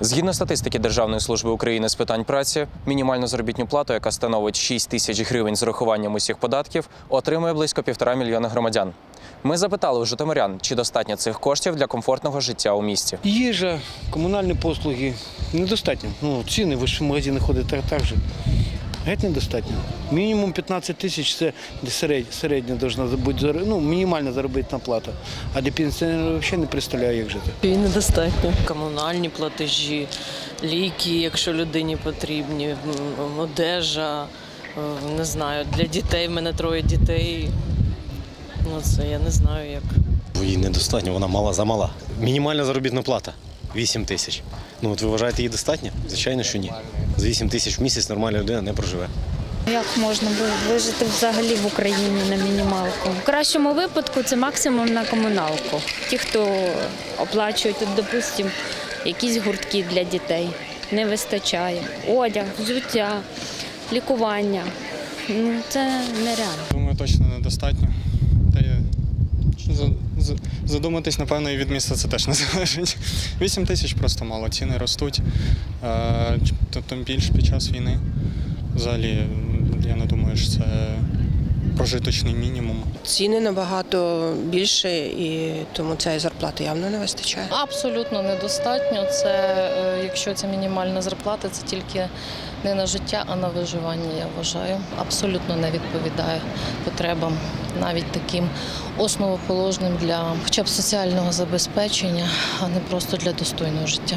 Згідно статистики Державної служби України з питань праці, мінімальну заробітну плату, яка становить 6 тисяч гривень з урахуванням усіх податків, отримує близько півтора мільйона громадян. Ми запитали у житомирян, чи достатньо цих коштів для комфортного життя у місті. Їжа, комунальні послуги недостатньо. Ну, ціни, ви ж в магазини ходите так же. Геть недостатньо. Мінімум 15 тисяч це середня, должна бути ну, мінімальна заробітна плата. А для пенсіонерів взагалі не представляю, як жити. І недостатньо. Комунальні платежі, ліки, якщо людині потрібні, одежа, е, не знаю, для дітей в мене троє дітей. Ну це я не знаю як. Їй недостатньо, вона мала замала. Мінімальна заробітна плата 8 тисяч. Ну от ви вважаєте її достатньо? Звичайно, що ні. За 8 тисяч в місяць нормальна людина не проживе. Як можна вижити взагалі в Україні на мінімалку? В кращому випадку це максимум на комуналку. Ті, хто оплачують, тут, допустимо, якісь гуртки для дітей, не вистачає. Одяг, взуття, лікування. Ну, це нереально. Думаю, точно недостатньо. Задуматись, напевно, і від міста це теж не залежить. 8 тисяч просто мало, ціни ростуть. Е, Тим більше під час війни. Взагалі, я не думаю, що це прожиточний мінімум. Ціни набагато більше, і тому цієї зарплати явно не вистачає. Абсолютно недостатньо. Це е, якщо це мінімальна зарплата, це тільки не на життя, а на виживання. Я вважаю. Абсолютно не відповідає потребам, навіть таким основоположним для хоча б соціального забезпечення, а не просто для достойного життя.